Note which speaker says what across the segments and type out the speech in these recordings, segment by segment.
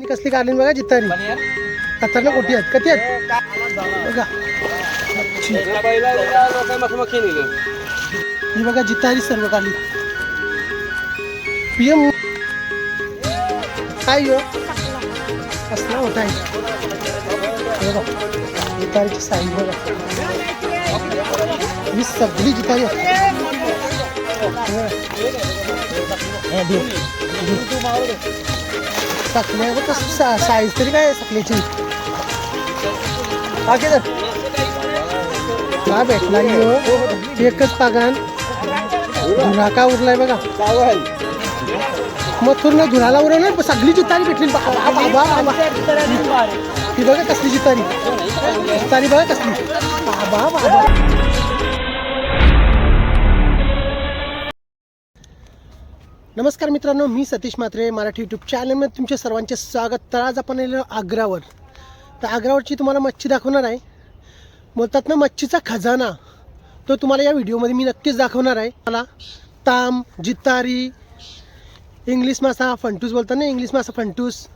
Speaker 1: ही कसली कालीन बघा जितारी खतरनाक मोठी आहेत. कधी आहेत? बघा. मच्छी. ही बघा जितारी सर्व काली पीएम काय यो असला मोठा आहे. बघा. जितारीची साईज बघा. ही सगळी जितारी असते हे बघा. सकल्या बघ कसं सा साईज तरी काय आहे सकल्याची बाकी तर का भेटला की हो एकच पागान धुराका उरलाय बघा मथुरनं धुराला उरवलं सगळी जितारी भेटली बाबा बाबा बाबा ही बघा कसली जितारी जितारी बघा कसली बाबा बाबा नमस्कार मित्रांनो मी सतीश म्हात्रे मराठी यूट्यूब चॅनलमध्ये तुमचे सर्वांचे स्वागत. तर आज आपण आलेलो आग्रावर. तर आग्रावरची तुम्हाला मच्छी दाखवणार आहे. बोलतात ना मच्छीचा खजाना. तो तुम्हाला या व्हिडिओमध्ये मी नक्कीच दाखवणार आहे. मला ताम जितारी इंग्लिश मासा फंटूस बोलतात ना इंग्लिश मासा फंटूस.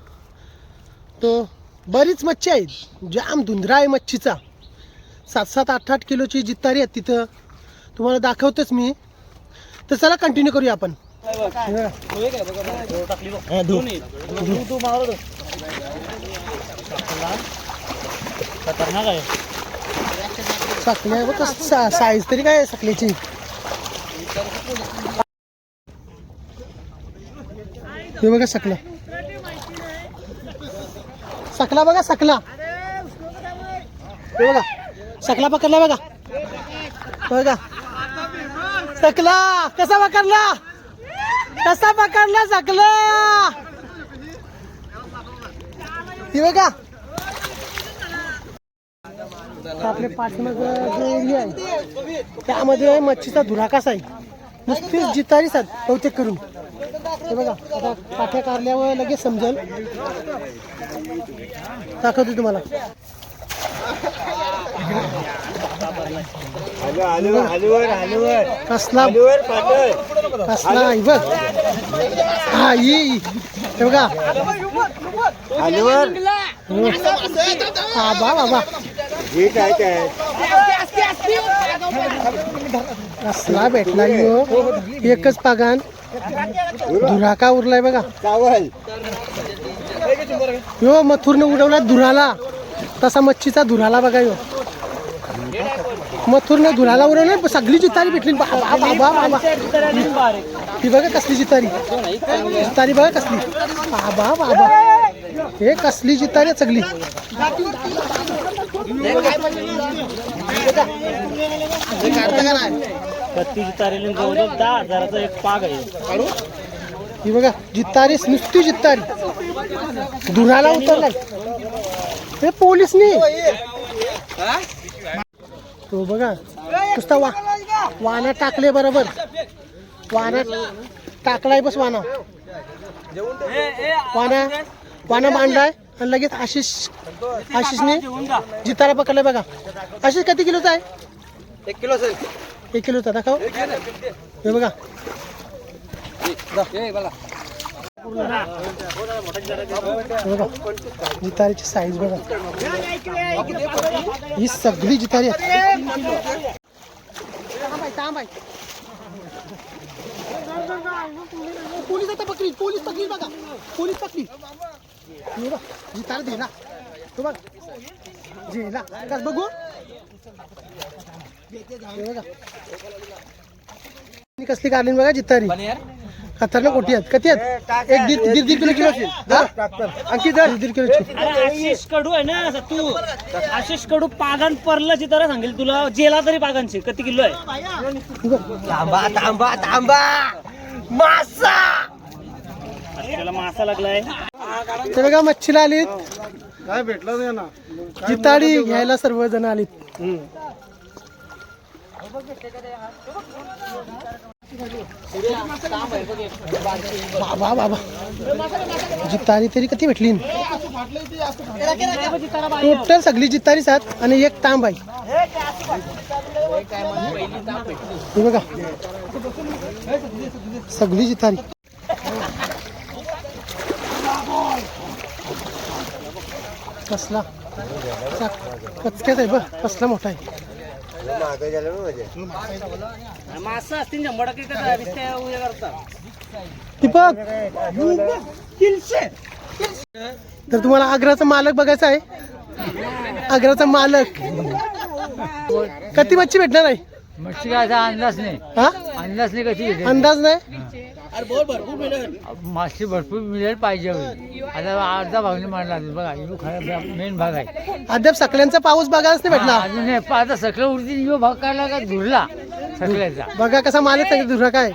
Speaker 1: तो बरीच मच्छी आहेत. जाम धुंदरा आहे मच्छीचा. सात सात आठ आठ किलोची जितारी आहेत तिथं. तुम्हाला दाखवतोच मी. तर चला कंटिन्यू करूया आपण.
Speaker 2: खतरनाक आहे
Speaker 1: बघ साईज तरी काय आहे सकल्याची हे बघा सकला सकला बघा सकला हे बघा सकला पकडला बघा बघा सकला कसा पकडला कसा पकडला सकला हे बघा. आपल्या पाठीमाग जो एरिया आहे त्यामध्ये मच्छीचा धुराकास आहे. नुसतीच जितारीच आहेत बहुतेक करून. हे बघा आता पाठ्या कारल्यावर लगेच समजेल. दाखवतो तुम्हाला. कसला? कसला? आई बघ. हा ही हे बघा. हो. बाबा कसला भेटला यो? एकच पागान. धुराका उरलाय बघा. यो मथुरनं उडवला धुराला. तसा मच्छीचा धुराला बघा यो. मथुरनं धुराला ना सगळी जितारी भेटली. बाबा बाबा बाबा ही बघा कसली जितारी. जितारी बघा कसली. बाबा बाबा हे कसली जितारी आहे सगळी.
Speaker 2: बत्तीस तारेने जवळजवळ दहा हजाराचा एक पाग आहे
Speaker 1: ही बघा जितारी नुसती जितारी. धुराला उतरलाय. हे पोलीसनी. तो बघा नुसता वा वाना टाकले बरोबर. वाना टाकलाय बस वाना. वाना वाना मांडलाय आणि लगेच आशिष आशिषने जितारा पकडलाय बघा. आशिष किती किलोचा आहे?
Speaker 3: एक किलो
Speaker 1: एक किलोचा दाखव. हे बघा. जितारीची साईज बघा. ही सगळी जितारी आहे पोलीस आता पकडी पोलीस पकडी बघा. पोलीस पकडी. हे बघ जितार दिला तो बघ. झेला कस बघू. बघा. कसली काढली बघा जितारी. खतरनाक मोठी आहेत. कधी आहेत? एक दीड दीड दीड किलो किलो आणखी दर? दीड किलोची
Speaker 2: अरे आशिष कडू आहे ना असं तू. आशिष कडू पागण परलं चितारा सांगेल तुला. जेला तरी पागांची किती किलो आहे?
Speaker 3: तांबा तांबा तांबा मासा!
Speaker 2: त्याला मासा लागलाय.
Speaker 1: ते बघा मच्छीला आलीत.
Speaker 3: काय भेटलं नाही ना
Speaker 1: जिताडी घ्यायला सर्वजण आलीत. बाबा बाबा जितारी तरी किती भेटली टोटल सगळी जितारीच आहेत आणि एक तांब आहे. बघा. सगळी जितारी. कसला? कचक्यात आहे बघ कसला मोठा आहे?
Speaker 2: मासं असतील शंभर टक्के का बिस्त्या उद्या करतात
Speaker 1: दीपक तर तुम्हाला आग्राचा मालक बघायचा आहे. आग्राचा मालक. किती मच्छी भेटणार आहे?
Speaker 4: मच्छी काय अंदाज नाही.
Speaker 1: हा?
Speaker 4: अंदाज नाही कशी येते
Speaker 1: अंदाज नाही?
Speaker 4: मासे भरपूर मिळेल पाहिजे. आता अर्धा भाग नाही मारला बघा यो खरा मेन भाग आहे.
Speaker 1: अद्याप सकल्यांचा पाऊस बघायलाच नाही भेटला
Speaker 4: अजून हे आता सगळं उरती यो भाग काढला का धुरला. सगळ्याचा.
Speaker 1: बघा कसा मालक आहे धुरा काय.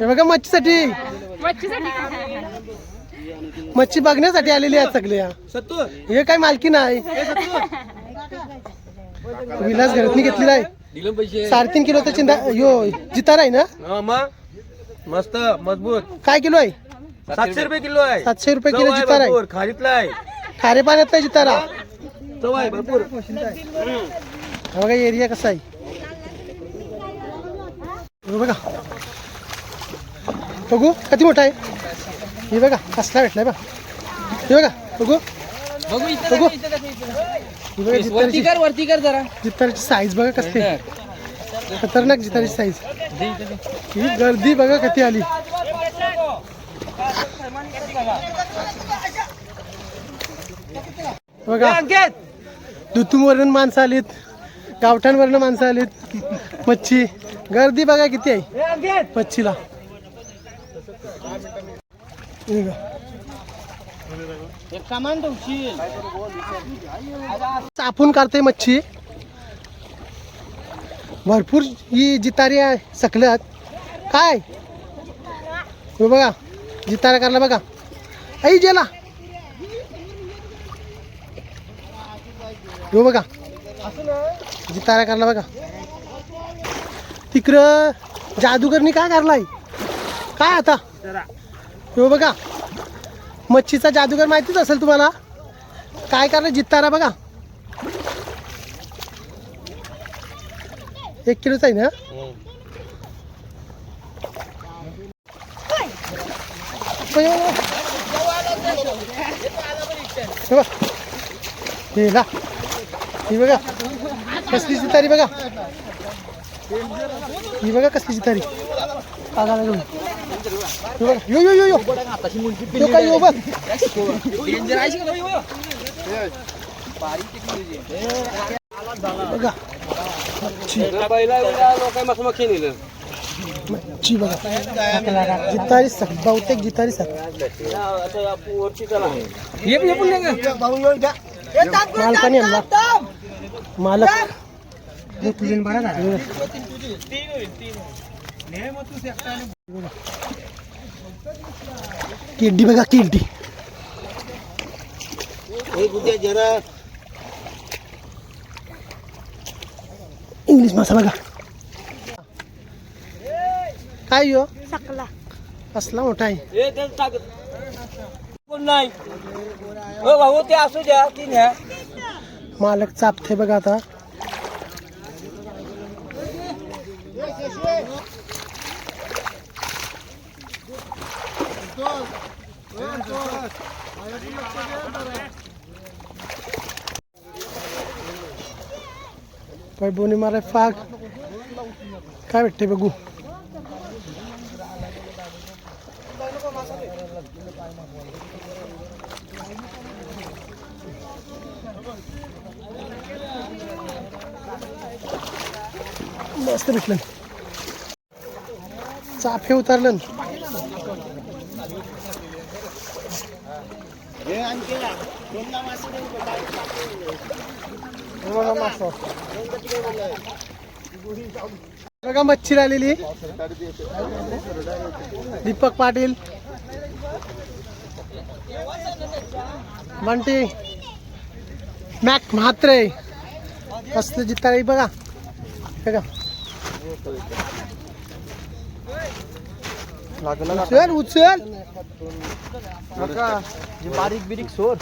Speaker 1: हे बघा मच्छीसाठी. मच्छी बघण्यासाठी आलेली आहेत सगळ्या हे काय मालकी नाही. विलास घरातनी घेतलेला आहे साडेतीन किलोचा चिंता यो जितार आहे ना?
Speaker 3: मस्त मजबूत.
Speaker 1: काय किलो आहे?
Speaker 3: सातशे रुपये किलो आहे.
Speaker 1: सातशे रुपये किलो जितार आहे
Speaker 3: खारीतला आहे.
Speaker 1: खारे पाण्यातला जितारा.
Speaker 3: चव आहे भरपूर.
Speaker 1: हा बघा एरिया कसा आहे. हे बघा. बघू किती मोठा आहे? हे बघा कसला भेटलाय बा हे बघा बघू. बघू हे बघा जितारीची
Speaker 4: वरती कर जरा.
Speaker 1: जितारीची साईज बघा कसली आहे. खतरनाक जितारीची साईज. ही गर्दी बघा किती आली. बघा. दुतूमवरून माणसं आलीत. गावठ्यांवरनं माणसं आलीत. मच्छी. गर्दी बघा किती आहे. मच्छीला. हे बघा. चापून काढते मच्छी. भरपूर ही जितारी आहे सकलत. काय? हो बघा जितारा करला बघा. आई जेला. हो बघा जितारा करला बघा. तिकडं जादूगरनी काय करलाय? काय आता? हो बघा मच्छीचा जादूगर माहितीच असेल तुम्हाला? काय करणार जितारा बघा. एक किलोचा आहे ना अय, अय, अय. हे बघ. हे ला. ही बघा कसली जितारी बघा ही बघा कसली जितारी पागाला घेऊन हे बघा यो यो यो यो यो काय यो बघ बघा मच्छी बघा. जितारी सक बहुतेक जितारी सक मालकाने आणला. मालक. किड्डी बघा किड्डी. जरा इंग्लिश मासा बघा काय यो?
Speaker 5: सकला.
Speaker 1: कसला मोठा आहे?
Speaker 3: हो भाऊ ते असू द्या ती न्या
Speaker 1: मालक चापते बघा आता. काय बोनी मारा फाग. काय भेटते बघू. मस्त भेटलं. चाफे उतरलं. बघा मच्छी आलेली दीपक पाटील। बंटी मॅक म्हात्रे। कसलं जिताळी बघा। बघा। उचल उचल।
Speaker 3: बारीक बिरीक सोड